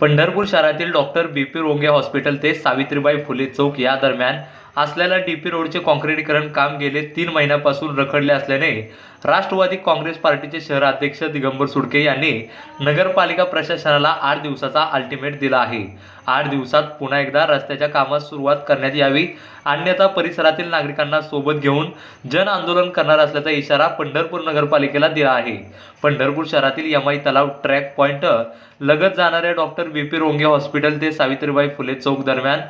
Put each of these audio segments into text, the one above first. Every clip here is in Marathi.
पंढरपूर शहरातील doctor B P Ronge hospital ते सावित्रीबाई फुले चौक या दरम्यान असलेल्या डी पी रोडचे काँक्रिटीकरण काम गेले तीन महिन्यापासून रखडले असल्याने राष्ट्रवादी काँग्रेस पार्टीचे शहराध्यक्ष दिगंबर सुडके यांनी नगरपालिका प्रशासनाला आठ दिवसाचा अल्टिमेट दिला आहे. आठ दिवसात पुन्हा एकदा रस्त्याच्या कामास सुरुवात करण्यात यावी अन्यथा परिसरातील नागरिकांना सोबत घेऊन जन आंदोलन करणार असल्याचा इशारा पंढरपूर नगरपालिकेला दिला आहे. पंढरपूर शहरातील यमाई तलाव ट्रॅक पॉइंट लगत जाणाऱ्या doctor B P Ronge hospital ते सावित्रीबाई फुले चौक दरम्यान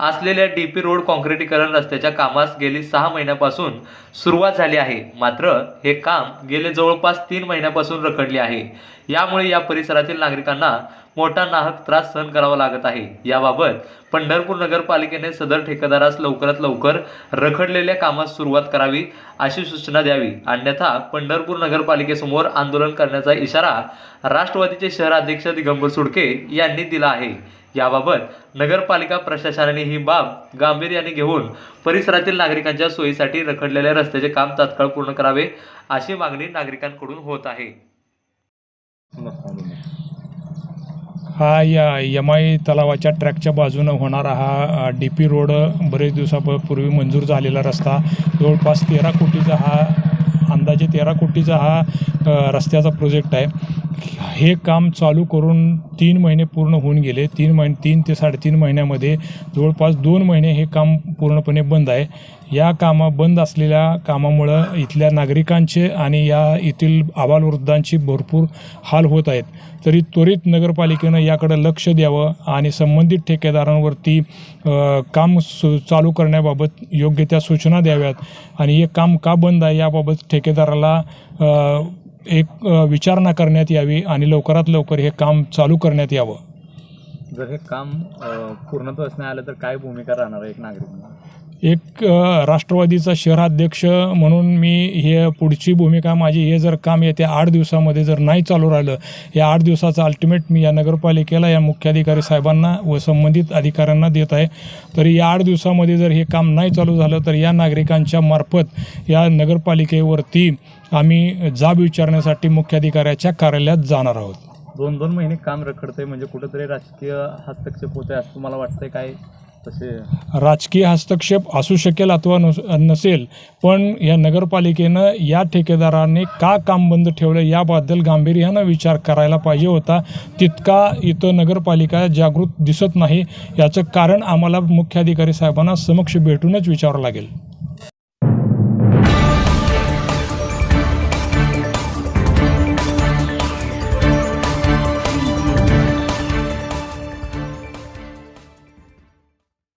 असलेल्या डी पी रोड काँक्रिटीकरण रस्त्याच्या कामास गेली सहा महिन्यापासून सुरुवात झाली आहे. मात्र हे काम गेले जवळपास तीन महिन्यापासून रखडले आहे. यामुळे या परिसरातील नागरिकांना मोठा नाहक त्रास सहन करावा लागत आहे. याबाबत पंढरपूर नगरपालिकेने सदर ठेकेदारास लवकरात लवकर रखडलेल्या कामास सुरुवात करावी अशी सूचना द्यावी. अन्यथा पंढरपूर नगरपालिकेसमोर आंदोलन करण्याचा इशारा राष्ट्रवादीचे शहराध्यक्ष दिगंबर सुडके यांनी दिला आहे. याबाबत नगरपालिका प्रशासनाने ही बाब गांभीर्याने घेऊन परिसरातील नागरिकांच्या सोयीसाठी रखडलेल्या रस्त्याचे काम तात्काळ पूर्ण करावे अशी मागणी नागरिकांकडून होत आहे. हा या यम आय तलावाच्या ट्रॅकच्या बाजूनं होणारा हा डी पी रोड बरेच दिवसापूर्वी मंजूर झालेला रस्ता जवळपास तेरा कोटीचा हा अंदाजे तेरा कोटीचा हा रस्त्याचा प्रोजेक्ट आहे. हे काम चालू करून तीन महिने पूर्ण होऊन गेले. तीन महिने तीन ते साडेतीन महिन्यामध्ये जवळपास दोन महिने हे काम पूर्णपणे बंद आहे. या कामा बंद असलेल्या कामामुळं इथल्या नागरिकांचे आणि या येथील आबालवृद्धांची भरपूर हाल होत आहेत. तरी त्वरित नगरपालिकेनं याकडं लक्ष द्यावं आणि संबंधित ठेकेदारांवरती काम सु चालू करण्याबाबत योग्य त्या सूचना द्याव्यात. आणि हे काम का बंद आहे याबाबत ठेकेदाराला एक विचारणा करण्यात यावी आणि लवकरात लवकर हे काम चालू करण्यात यावं. जर हे काम अ, पूर्णत्वास नाही आलं तर काय भूमिका राहणार आहे एक नागरिक एक राष्ट्रवादीचा शहराध्यक्ष म्हणून मी हे पुढची भूमिका माझी हे जर काम येत्या आठ दिवसामध्ये जर नाही चालू राहिलं या आठ दिवसाचं अल्टिमेट मी या नगरपालिकेला या मुख्याधिकारी साहेबांना व संबंधित अधिकाऱ्यांना देत आहे. तरी या आठ दिवसामध्ये जर हे काम नाही चालू झालं तर या नागरिकांच्या मार्फत या नगरपालिकेवरती आम्ही जाब विचारण्यासाठी मुख्याधिकाऱ्याच्या कार्यालयात जाणार आहोत. दोन दोन महिने काम रखडतंय म्हणजे कुठंतरी राजकीय हस्तक्षेप होत आहे असं तुम्हाला वाटतंय काय? तसे. राजकीय हस्तक्षेप असू शकेल अथवा नस नसेल पण या नगरपालिकेनं या ठेकेदाराने का काम बंद ठेवलं याबद्दल गांभीर्यानं विचार करायला पाहिजे होता. तितका इथं नगरपालिका जागृत दिसत नाही. याचं कारण आम्हाला मुख्याधिकारी साहेबांना समक्ष भेटूनच विचारावं लागेल.